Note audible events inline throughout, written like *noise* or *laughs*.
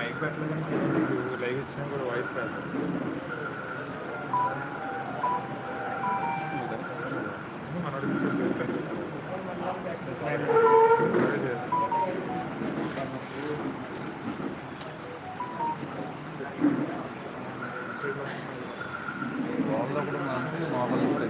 Mic పెట్టలేదు live ఇచ్చినా కూడా వాయిస్ రాదు. మనోడు బాగుంది కూడా మామూలు కూడా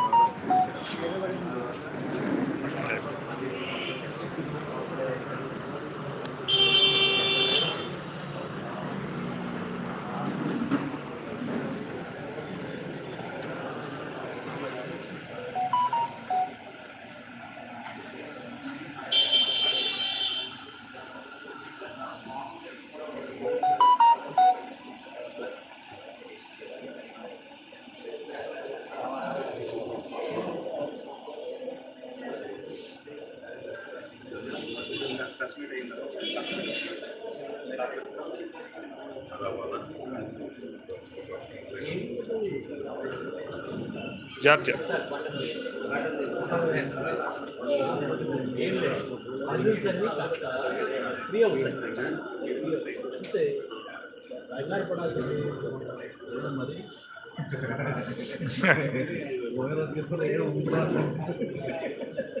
నిల్చోలా మరి *laughs*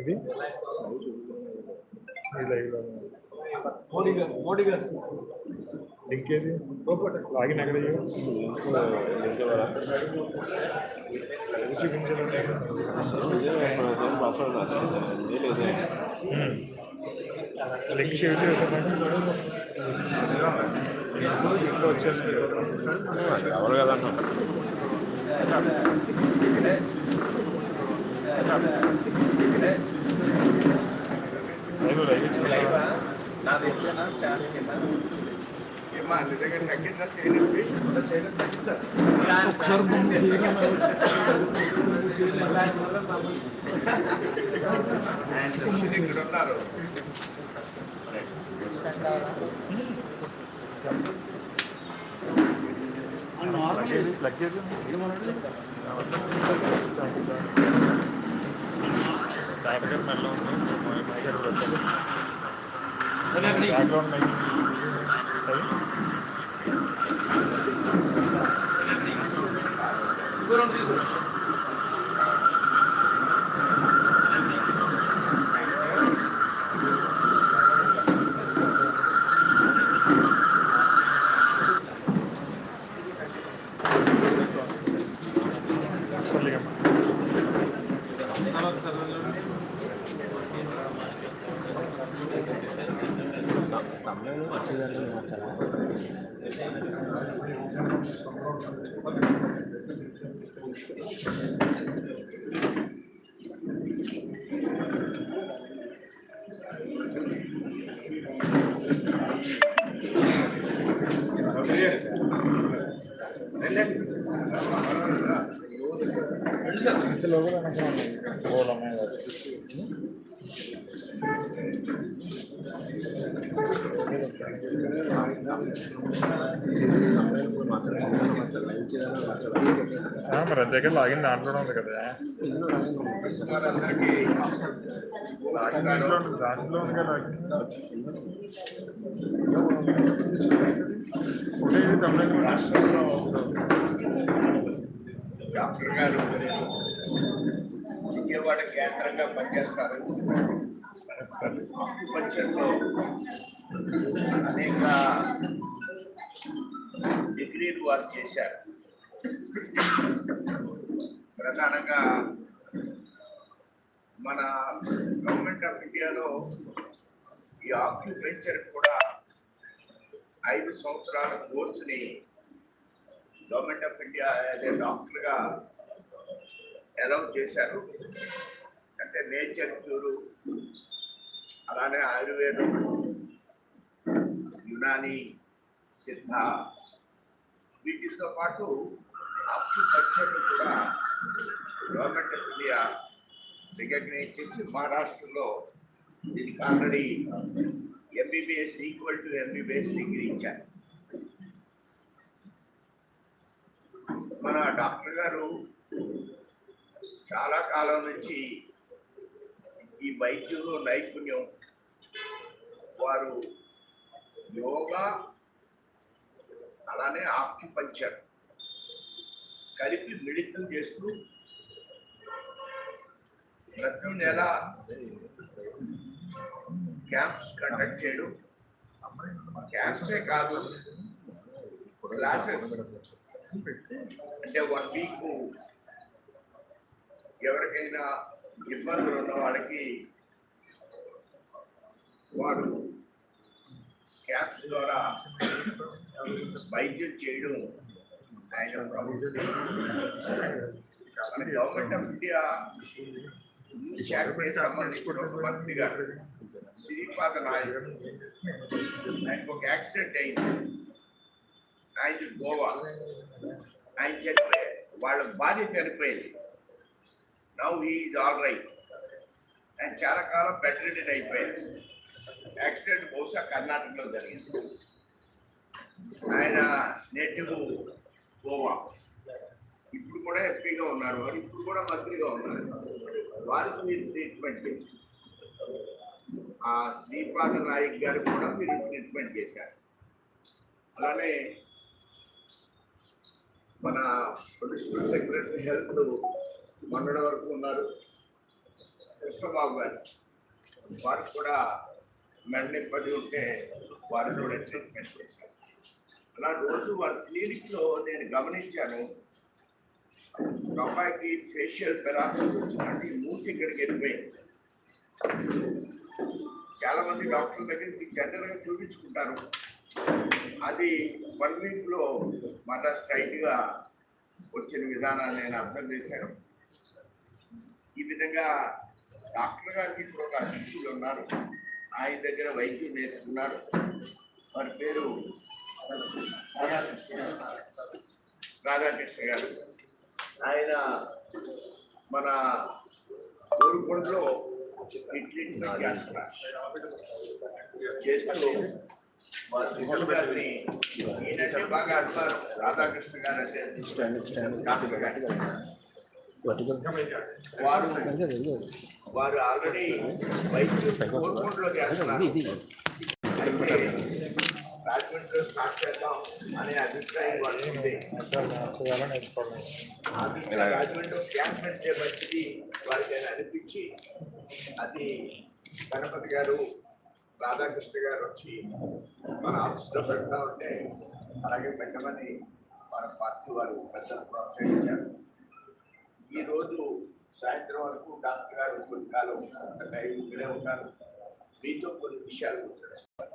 ఇది ఈ లైవ్లో ఉంది. మోడీ గారు మోడీ గారు లింక్ ఏది లాగిన్ ఎక్కడ చేయు? లైవ్ చూపించాలంటే ఉమ్. లింక్ షేర్ చేస్తాను ఇంట్లో వచ్చేసి ఎవరు కదా లైవ్ లైవ్ ఎట్లా ప్లగ్ చేసి డాక్టర్ గారు మెల్ల ఉంది మైక్ గారు కూడా వచ్చారు బ్యాక్గ్రౌండ్ మైక్ సరే ఇందులో కూడా అనుకున్నాను ఓలా మీద ఆ, మరి అంతే లాగిన్ దాంట్లోనే ఉంది కదా. లాగిన్ దాంట్లో ఉంది దాంట్లో ఉంది కదా. లాగిన్ డాక్టర్ గారు విజయవాడ కేంద్రంగా పనిచేస్తారు. ఆకుపచ్చల్లో అనేక డిగ్రీలు వారు చేశారు. ప్రధానంగా మన గవర్నమెంట్ ఆఫ్ ఇండియాలో ఈ ఆక్యుపెంచర్ కూడా ఐదు సంవత్సరాల కోర్సుని గవర్నమెంట్ ఆఫ్ ఇండియా అదే డాక్టర్గా అలౌ చేశారు. అంటే నేచర్ క్యూరు అలానే ఆయుర్వేదం యునాని సిద్ధ. వీటితో పాటు ఆక్యుపంచర్ కూడా గవర్నమెంట్ ఆఫ్ ఇండియా రికగ్నైజ్ చేసి మహారాష్ట్రలో దీనికి already MBBS equal to MBBS degree ఇచ్చారు. మన డాక్టర్ గారు చాలా కాలం నుంచి ఈ వైద్యంలో నైపుణ్యం వారు యోగా అలానే ఆక్యుపంచర్ కలిపి మిళితం చేస్తూ ప్రతి నెల క్యాంప్స్ కండక్ట్ చేయడం క్యాంప్సే కాదు క్లాసెస్. అంటే వన్ వీక్ ఎవరికైనా ఇబ్బందులు ఉన్న వాళ్ళకి వారు క్యాప్స్ ద్వారా వైద్యం చేయడం ఆయన ప్రభుత్వం. మన గవర్నమెంట్ ఆఫ్ ఇండియా ఈ శాఖకి సంబంధించిన ఒక మంత్రి గారు శ్రీపాద నాయక్ ఆయనకు ఒక యాక్సిడెంట్ అయింది. ఆయన గోవా. ఆయన చనిపోయారు. వాళ్ళ భార్య చనిపోయింది. Now he's all right and చాలా కాలం బెడ్ రిటర్న్ అయిపోయింది. యాక్సిడెంట్ బహుశా కర్ణాటకలో జరిగింది. ఆయన నేటివ్ గోవా ఇప్పుడు కూడా ఎంపీగా ఉన్నారు. వారు ఇప్పుడు కూడా మంత్రిగా ఉన్నారు. వారికి మీరు ట్రీట్మెంట్ చేశారు. ఆ శ్రీపాద నాయక్ గారు కూడా మీరు ట్రీట్మెంట్ చేశారు. అలానే మన ప్రిన్సిపల్ సెక్రటరీ హెల్త్ మొన్నటి వరకు ఉన్నారు. కృష్ణబాబు గారు. వారు కూడా మెండ ఇబ్బంది ఉంటే వారు కూడా ట్రీట్మెంట్ చేశారు. అలా రోజు వారి క్లినిక్లో నేను గమనించాను. అమ్మాయికి ఫేషియల్ పెరాసిస్ వచ్చినట్టు ఈ మూర్తి ఇక్కడికి వెళ్ళిపోయింది. చాలా మంది డాక్టర్ల దగ్గరికి జనరల్గా చూపించుకుంటారు. అది వన్ వీక్లో మళ్ళా స్ట్రైట్గా వచ్చిన విధానాన్ని నేను అర్థం చేశాను. ఈ విధంగా డాక్టర్ గారికి ఇప్పుడు ఒక శిష్యులు ఉన్నారు. ఆయన దగ్గర వైద్యం నేర్చుకున్నారు. వారి పేరు రాధాకృష్ణ గారు. ఆయన మన కోరుకొండలో ట్రీట్మెంట్ చేస్తున్నారు చేస్తూ మా శిష్యులు గారిని ఈయనంటే బాగా అభిమానం. రాధాకృష్ణ గారు అంటే డాక్టర్ గారు. వారు వారు ఆల్రెడీ రాజమండ్రిలో స్టార్ట్ చేద్దాం అనే అభిప్రాయం వాళ్ళకి ఉంది. రాజమండ్రిలో క్యాంప్ అంటే మంచిది వారికి అని అనిపించి అది గణపతి గారు రాధాకృష్ణ గారు వచ్చి మన ఆఫీస్లో పెడతా ఉంటే అలాగే పెట్టమని మన పార్టీ వారు పెద్దలు ప్రోత్సహించారు. ఈ రోజు సాయంత్రం వరకు డాక్టర్ గారు కొన్ని కాలం కొంత టైం ఇక్కడే ఉంటారు. మీతో కొన్ని విషయాలు కూర్చోస్తారు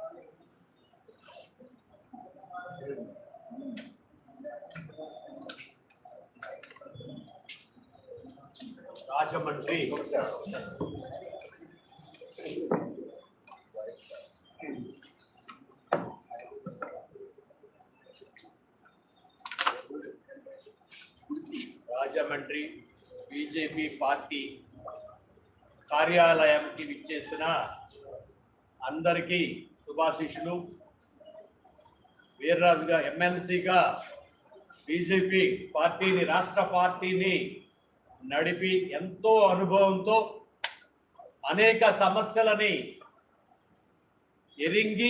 రాజమండ్రి. రాజమండ్రి. బీజేపీ పార్టీ కార్యాలయానికి విచ్చేసిన అందరికీ శుభాశిషులు వీర్రాజుగా ఎమ్మెల్సీగా బీజేపీ పార్టీని రాష్ట్ర పార్టీని నడిపి ఎంతో అనుభవంతో అనేక సమస్యలని ఎరింగి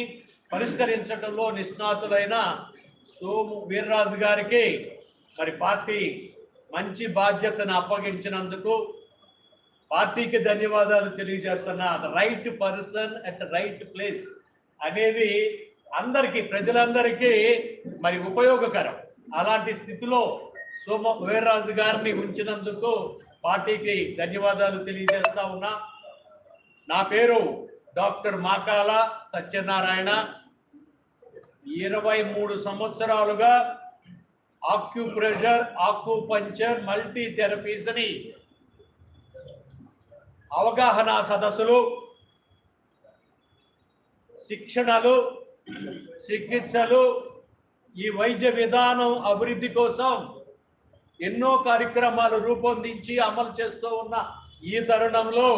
పరిష్కరించడంలో నిష్ణాతులైన సోము వీర్రాజు గారికి మరి పార్టీ మంచి బాధ్యతను అప్పగించినందుకు పార్టీకి ధన్యవాదాలు తెలియజేస్తున్నా the right person at the right place అనేది అందరికీ ప్రజలందరికీ మరి ఉపయోగకరం. అలాంటి స్థితిలో సోమ వీర్రాజు గారిని ఉంచినందుకు పార్టీకి ధన్యవాదాలు తెలియజేస్తా ఉన్నా. నా పేరు డాక్టర్ మాకాల సత్యనారాయణ. ఇరవై మూడు సంవత్సరాలుగా ఆక్యుప్రెషర్ ఆక్యుపంచర్ మల్టీ థెరపీస్ అని అవగాహన సదస్సులు శిక్షణలు చికిత్సలు ఈ వైద్య విధానం అభివృద్ధి కోసం ఎన్నో కార్యక్రమాలు రూపొందించి అమలు చేస్తూ ఉన్న ఈ తరుణంలో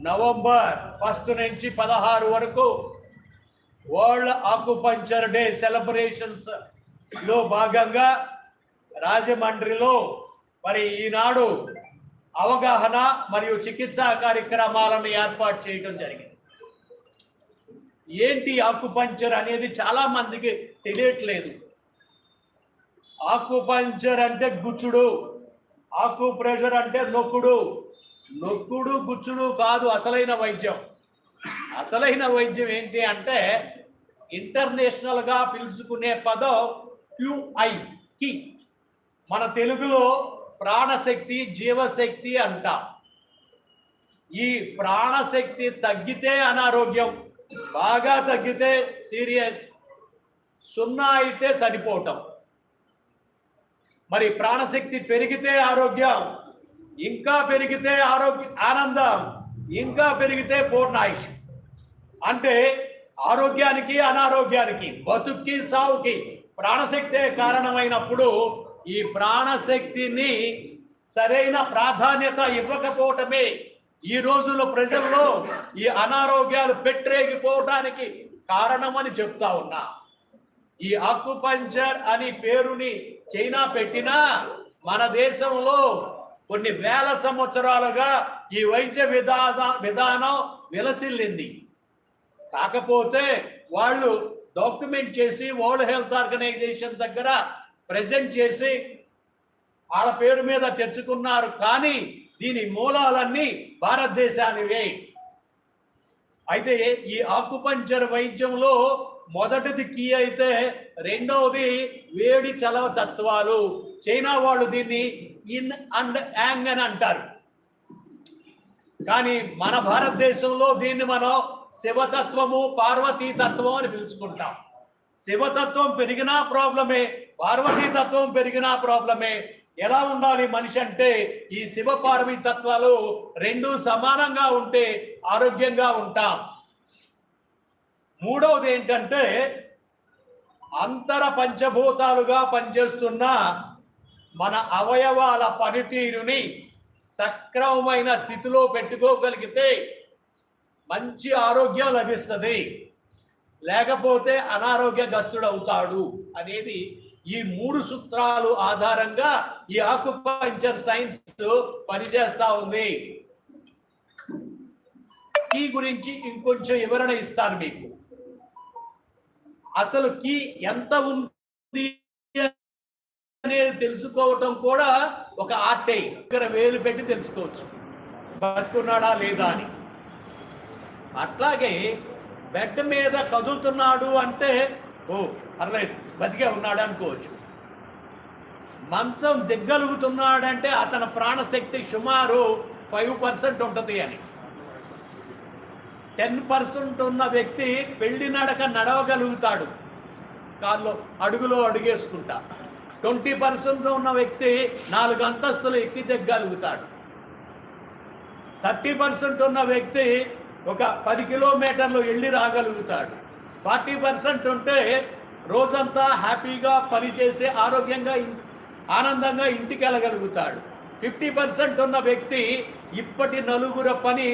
నవంబర్ ఫస్ట్ నుంచి పదహారు వరకు వరల్డ్ ఆకుపంచర్ డే సెలబ్రేషన్స్ లో భాగంగా రాజమండ్రిలో మరి ఈనాడు అవగాహన మరియు చికిత్సా కార్యక్రమాలను ఏర్పాటు చేయడం జరిగింది. ఏంటి ఆకుపంచర్ అనేది చాలా మందికి తెలియట్లేదు. ఆకుపంచర్ అంటే గుచ్చుడు ఆకు ప్రెషర్ అంటే నొక్కుడు. నొక్కుడు గుచ్చుడు కాదు అసలైన వైద్యం. అసలైన వైద్యం ఏంటి అంటే ఇంటర్నేషనల్గా పిలుచుకునే పదం క్యూఐ కి మన తెలుగులో ప్రాణశక్తి జీవశక్తి అంట. ఈ ప్రాణశక్తి తగ్గితే అనారోగ్యం బాగా తగ్గితే సీరియస్ సున్నా అయితే చనిపోవటం మరి ప్రాణశక్తి పెరిగితే ఆరోగ్యం ఇంకా పెరిగితే ఆరోగ్య ఆనందం ఇంకా పెరిగితే పూర్ణాయుష్. అంటే ఆరోగ్యానికి అనారోగ్యానికి బతుక్కి సావుకి ప్రాణశక్తే కారణమైనప్పుడు ఈ ప్రాణశక్తిని సరైన ప్రాధాన్యత ఇవ్వకపోవటమే. ఈ రోజుల్లో ప్రజల్లో ఈ అనారోగ్యాలు పెట్టరేగిపోవటానికి కారణమని చెప్తా ఉన్నా. ఈ ఆకుపంచర్ అని పేరుని చైనా పెట్టినా మన దేశంలో కొన్ని వేల సంవత్సరాలుగా ఈ వైద్య విధాన విధానం విలసిల్లింది. కాకపోతే వాళ్ళు డాక్యుమెంట్ చేసి వరల్డ్ హెల్త్ ఆర్గనైజేషన్ దగ్గర ప్రజెంట్ చేసి వాళ్ళ పేరు మీద తెచ్చుకున్నారు. కానీ దీని మూలాలన్నీ భారతదేశానివే. అయితే ఈ ఆకుపంచర్ వైద్యంలో మొదటిది కీ అయితే రెండవది వేడి చలవ తత్వాలు. చైనా వాళ్ళు దీన్ని ఇన్ అండ్ యాంగ్ అని అంటారు. కానీ మన భారతదేశంలో దీన్ని మనం శివతత్వము పార్వతీ తత్వం అని పిలుచుకుంటాం. శివతత్వం పెరిగినా ప్రాబ్లమే పార్వతీ తత్వం పెరిగినా ప్రాబ్లమే. ఎలా ఉండాలి మనిషి అంటే ఈ శివ పార్వతీ తత్వాలు రెండు సమానంగా ఉంటే ఆరోగ్యంగా ఉంటాం. మూడవది ఏంటంటే అంతర పంచభూతాలుగా పనిచేస్తున్న మన అవయవాల పనితీరుని సక్రమమైన స్థితిలో పెట్టుకోగలిగితే మంచి ఆరోగ్యం లభిస్తుంది. లేకపోతే అనారోగ్యగ్రస్తుడు అవుతాడు అనేది ఈ మూడు సూత్రాలు ఆధారంగా ఈ ఆకుపంచర్ సైన్స్ పనిచేస్తా ఉంది. కీ గురించి ఇంకొంచెం వివరణ ఇస్తాను మీకు. అసలు కీ ఎంత ఉంది అనేది తెలుసుకోవటం కూడా ఒక ఆర్టే ఇక్కడ వేలు పెట్టి తెలుసుకోవచ్చు. బతుకున్నాడా లేదా అని. అట్లాగే బెడ్ మీద కదులుతున్నాడు అంటే ఓ పర్లేదు బతికే ఉన్నాడు అనుకోవచ్చు. మంచం దిగ్గలుగుతున్నాడంటే అతని ప్రాణశక్తి సుమారు ఫైవ్ పర్సెంట్ ఉంటుంది అని. టెన్ పర్సెంట్ ఉన్న వ్యక్తి పెళ్ళి నడక నడవగలుగుతాడు. కాళ్ళు అడుగులో అడుగేసుకుంటా. ట్వంటీ పర్సెంట్ ఉన్న వ్యక్తి నాలుగు అంతస్తులు ఎక్కి దిగ్గలుగుతాడు. థర్టీ పర్సెంట్ ఉన్న వ్యక్తి ఒక పది కిలోమీటర్లు వెళ్ళి రాగలుగుతాడు. ఫార్టీ పర్సెంట్ ఉంటే రోజంతా హ్యాపీగా పనిచేసి ఆరోగ్యంగా ఆనందంగా ఇంటికి వెళ్ళగలుగుతాడు. ఫిఫ్టీ పర్సెంట్ ఉన్న వ్యక్తి ఇప్పటి నలుగుర పని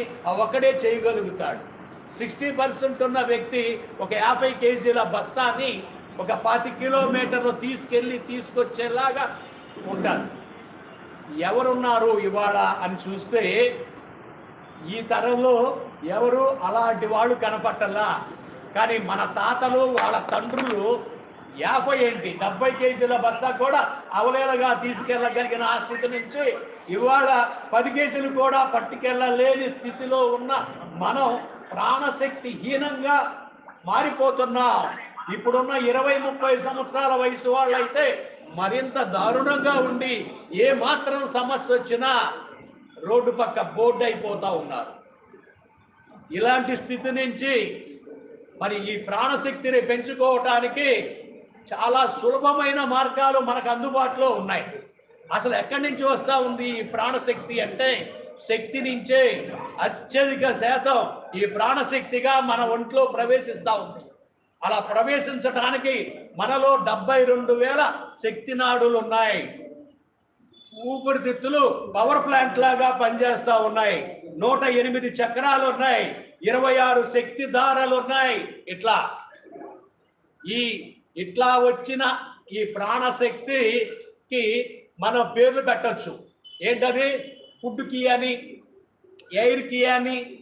ఒకడే చేయగలుగుతాడు. సిక్స్టీ పర్సెంట్ ఉన్న వ్యక్తి ఒక యాభై కేజీల బస్తాని ఒక పాతి కిలోమీటర్లు తీసుకెళ్ళి తీసుకొచ్చేలాగా ఉంటారు ఎవరున్నారు ఇవాళ అని చూస్తే ఈ తరంలో ఎవరు అలాంటి వాళ్ళు కనపట్టల్లా? కానీ మన తాతలు వాళ్ళ తండ్రులు యాభై ఏంటి? డెబ్బై కేజీల బస్తా కూడా అవలేలగా తీసుకెళ్ళగలిగిన ఆ స్థితి నుంచి ఇవాళ పది కేజీలు కూడా పట్టుకెళ్ళలేని స్థితిలో ఉన్న మనం ప్రాణశక్తి హీనంగా మారిపోతున్నాం. ఇప్పుడున్న ఇరవై ముప్పై సంవత్సరాల వయసు వాళ్ళైతే మరింత దారుణంగా ఉండి ఏ మాత్రం సమస్య వచ్చినా రోడ్డు పక్క బోర్డు అయిపోతా ఉన్నారు. ఇలాంటి స్థితి నుంచి మరి ఈ ప్రాణశక్తిని పెంచుకోవటానికి చాలా సులభమైన మార్గాలు మనకు అందుబాటులో ఉన్నాయి. అసలు ఎక్కడి నుంచి వస్తూ ఉంది ఈ ప్రాణశక్తి అంటే శక్తి నుంచే అత్యధిక శాతం ఈ ప్రాణశక్తిగా మన ఒంట్లో ప్రవేశిస్తూ ఉంది. అలా ప్రవేశించడానికి మనలో డెబ్బై రెండు వేల శక్తి నాడులు ఉన్నాయి. ఊపిరితిత్తులు పవర్ ప్లాంట్ లాగా పనిచేస్తా ఉన్నాయి. నూట ఎనిమిది చక్రాలు ఉన్నాయి. ఇరవై ఆరు శక్తి దారాలు ఉన్నాయి. ఇట్లా. ఈ ఇట్లా వచ్చిన ఈ ప్రాణశక్తికి మనం పేర్లు పెట్టొచ్చు. ఏంటది? ఫుడ్కి అని ఎయిర్కి అని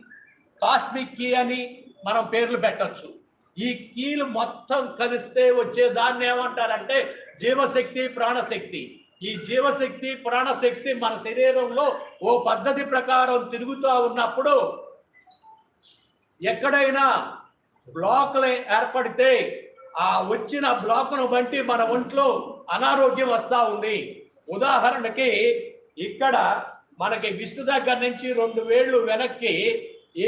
కాస్మిక్ కీ అని మనం పేర్లు పెట్టచ్చు. ఈ కీలు మొత్తం కలిస్తే వచ్చే దాన్ని ఏమంటారంటే జీవశక్తి ప్రాణశక్తి. ఈ జీవశక్తి ప్రాణశక్తి మన శరీరంలో ఓ పద్ధతి ప్రకారం తిరుగుతూ ఉన్నప్పుడు ఎక్కడైనా బ్లాక్లు ఏర్పడితే ఆ వచ్చిన బ్లాక్ను బట్టి మన ఒంట్లో అనారోగ్యం వస్తూ ఉంది. ఉదాహరణకి ఇక్కడ మనకి విష్ణు దగ్గర నుంచి రెండు వేళ్ళు వెనక్కి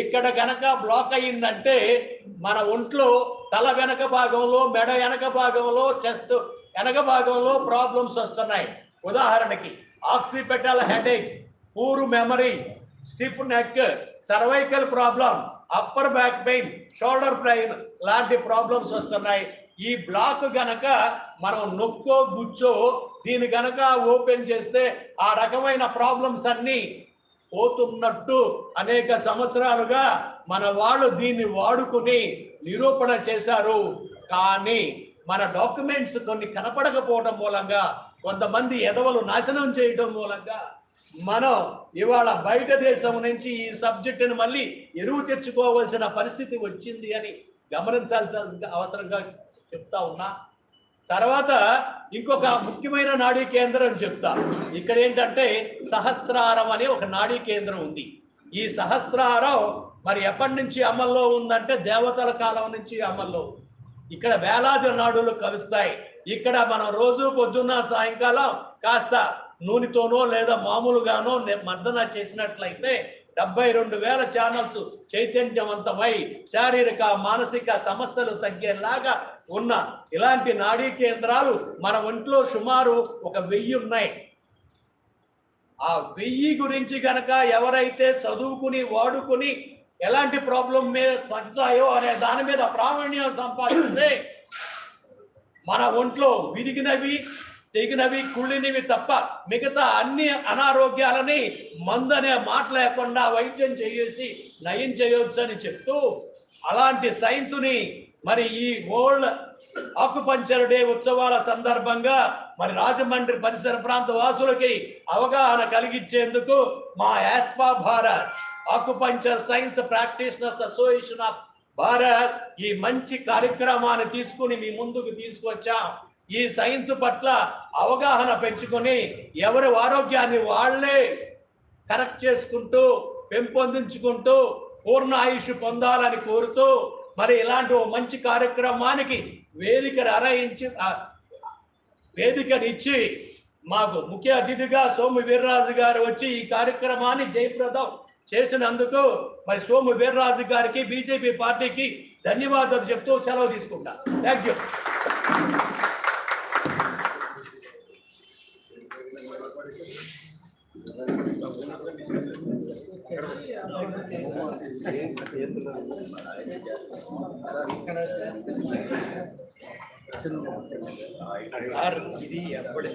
ఇక్కడ గనక బ్లాక్ అయ్యిందంటే మన ఒంట్లో తల వెనక భాగంలో మెడ వెనక భాగంలో చెస్ట్ వెనక భాగంలో ప్రాబ్లమ్స్ వస్తున్నాయి. ఉదాహరణకి occipital headache poor memory stiff neck cervical problem upper back pain shoulder pain లాంటి ప్రాబ్లమ్స్ వస్తున్నాయి. ఈ బ్లాక్ గనక మనం నొక్కో గుచ్చో దీని గనక ఓపెన్ చేస్తే ఆ రకమైన ప్రాబ్లమ్స్ అన్నీ పోతున్నట్టు అనేక సంవత్సరాలుగా మన వాళ్ళు దీన్ని వాడుకుని నిరూపణ చేశారు. కానీ మన డాక్యుమెంట్స్ కొన్ని కనపడకపోవడం మూలంగా కొంతమంది ఎదవలు నాశనం చేయడం మూలంగా మనం ఇవాళ బయట దేశం నుంచి ఈ సబ్జెక్టును మళ్ళీ ఎరువు తెచ్చుకోవాల్సిన పరిస్థితి వచ్చింది అని గమనించాల్సిన అవసరంగా చెప్తా ఉన్నా. తర్వాత ఇంకొక ముఖ్యమైన నాడీ కేంద్రం చెప్తా. ఇక్కడ ఏంటంటే సహస్రారం అనే ఒక నాడీ కేంద్రం ఉంది. ఈ సహస్రారం మరి ఎప్పటి నుంచి అమల్లో ఉందంటే దేవతల కాలం నుంచి అమల్లో ఉంది. ఇక్కడ వేలాది నాడులు కలుస్తాయి. ఇక్కడ మనం రోజు పొద్దున్న సాయంకాలం కాస్త నూనెతోనో లేదా మామూలుగానో మర్దన చేసినట్లయితే డెబ్బై రెండు వేల ఛానల్స్ చైతన్యవంతమై శారీరక మానసిక సమస్యలు తగ్గేలాగా ఉన్న ఇలాంటి నాడీ కేంద్రాలు మన ఒంట్లో సుమారు ఒక వెయ్యి ఉన్నాయి. ఆ వెయ్యి గురించి గనక ఎవరైతే చదువుకుని వాడుకుని ఎలాంటి ప్రాబ్లం మీద తగ్గుతాయో అనే దాని మీద ప్రావీణ్యం సంపాదిస్తే మన ఒంట్లో విరిగినవి తెగినవి కుళ్ళినవి తప్ప మిగతా అన్ని అనారోగ్యాలని మందనే మాట లేకుండా వైద్యం చేసి నయం చేయొచ్చు అని చెప్తూ అలాంటి సైన్స్ని మరి ఈ వరల్డ్ ఆకుపంచర్ డే ఉత్సవాల సందర్భంగా మరి రాజమండ్రి పరిసర ప్రాంత వాసులకి అవగాహన కలిగించేందుకు మా యాస్పా Bharat acupuncture science practitioners association of Bharat ఈ మంచి కార్యక్రమాన్ని తీసుకుని మీ ముందుకు తీసుకొచ్చాం. ఈ సైన్స్ పట్ల అవగాహన పెంచుకొని ఎవరి ఆరోగ్యాన్ని వాళ్ళే కరెక్ట్ చేసుకుంటూ పెంపొందించుకుంటూ పూర్ణ ఆయుష్ పొందాలని కోరుతూ మరి ఇలాంటి ఓ మంచి కార్యక్రమానికి వేదికను అరాయించి వేదికనిచ్చి మాకు ముఖ్య అతిథిగా సోము వీర్రాజు గారు వచ్చి ఈ కార్యక్రమాన్ని జయప్రదం చేసినందుకు మరి సోము వీర్రాజు గారికి బీజేపీ పార్టీకి ధన్యవాదాలు చెప్తూ సెలవు తీసుకుంటా థ్యాంక్ యూ Gracias. ఇది ఎప్పుడు